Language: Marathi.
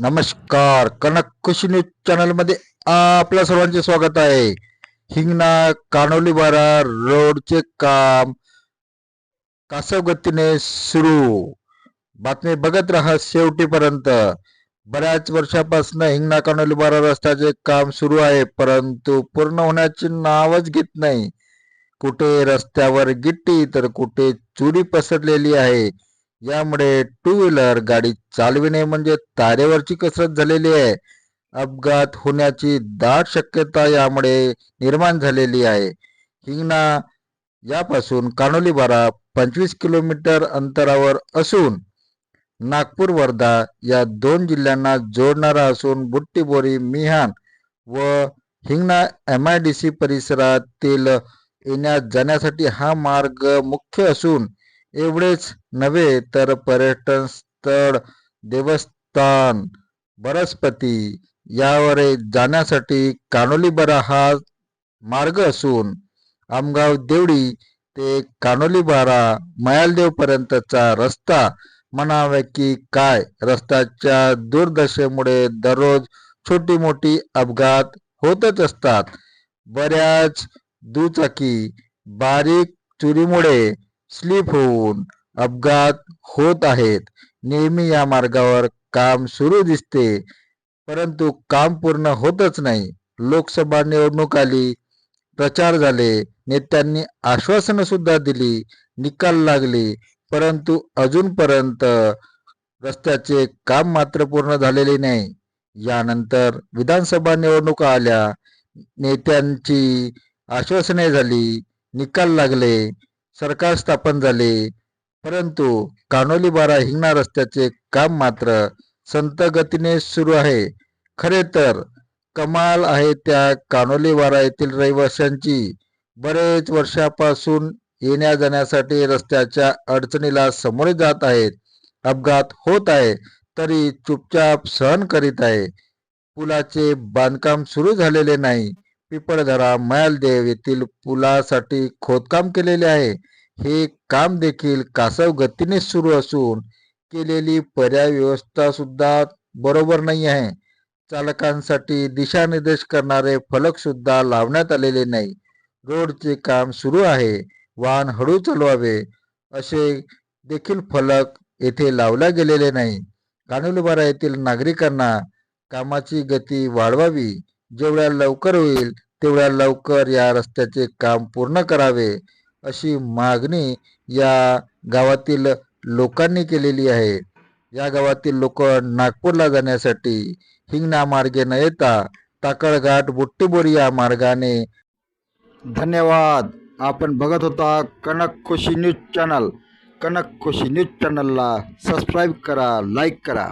नमस्कार. कनक खुशी न्यूज चॅनलमध्ये आपल्या सर्वांचे स्वागत आहे. हिंगणा कानोली बारा रोडचे काम कासव गतीने सुरू. बातमी बघत राहा शेवटीपर्यंत. बऱ्याच वर्षापासून हिंगणा कानोली बारा रस्त्याचे काम सुरू आहे परंतु पूर्ण होण्याचे नावच घेत नाही. कुठे रस्त्यावर गिट्टी तर कुठे चुरी पसरलेली आहे. यामुळे टू व्हीलर गाडी चालविणे म्हणजे तारेवरची कसरत झालेली आहे. अपघात होण्याची दाट शक्यता यामुळे निर्माण झालेली आहे. हिंगणा यापासून कानोली बारा पंचवीस किलोमीटर अंतरावर असून नागपूर वर्धा या दोन जिल्ह्यांना जोडणारा असून बुट्टीबोरी मिहान व Hingna M I D C परिसरातील येण्या जाण्यासाठी हा मार्ग मुख्य असून एवढेच नव्हे तर पर्यटन स्थळ देवस्थान बरस्पती यावर जाण्यासाठी कानोलीबारा हा मार्ग असून आमगाव देवडी ते कानोलीबारा मयालदेवपर्यंतचा रस्ता म्हणावे की काय? रस्त्याच्या दुर्दशेमुळे दररोज छोटी मोठी अपघात होतच असतात. बऱ्याच दुचाकी बारीक चुरीमुळे स्लिप होऊन अपघात होत आहेत. नेहमी या मार्गावर काम सुरू दिसते परंतु काम पूर्ण होतच नाही. लोकसभा निवडणूक आली प्रचार झाले नेत्यांनी आश्वासनं सुद्धा दिली निकाल लागले परंतु अजूनपर्यंत रस्त्याचे काम मात्र पूर्ण झालेले नाही. यानंतर विधानसभा निवडणुका आल्या नेत्यांची आश्वासने झाली निकाल लागले सरकार स्थापन झाले. परंतु कानोली बारा हिंगणा रस्त्याचे काम मात्र संत गतीने सुरू आहे. खरे तर कमाल आहे त्या कानोली वारा येथील रहिवाशांची. बरेच वर्षापासून येण्या जाण्यासाठी रस्त्याच्या अडचणीला सामोरे जात आहेत. अपघात होत आहे तरी चुपचाप सहन करीत आहे. पुलाचे बांधकाम सुरू झालेले नाही. पिपळधरा मयालदेव येथील पुलासाठी खोदकाम केलेले आहे. हे काम देखील कासव गतीने सुरू असून केलेली पर्याय व्यवस्था सुद्धा बरोबर नाही आहे. चालकांसाठी दिशानिर्देश करणारे फलक सुद्धा लावण्यात आलेले नाही. रोडचे काम सुरू आहे. वाहन हळू चालवावे असे देखील फलक येथे लावल्या गेलेले नाही. कानुलबारा येथील नागरिकांना कामाची गती वाढवावी जेवढ्या लवकर होईल तेवढ्या लवकर या रस्त्याचे काम पूर्ण करावे अशी मागणी या गावातील लोकांनी केलेली आहे. या गावातील लोक नागपूरला जाण्यासाठी हिंगणा मार्गे न येता ताकळघाट बुट्टीबोरी या मार्गाने धन्यवाद. आपण बघत होता Kanak Khushi news channel. Kanak Khushi news चॅनलला सबस्क्राईब करा लाईक करा.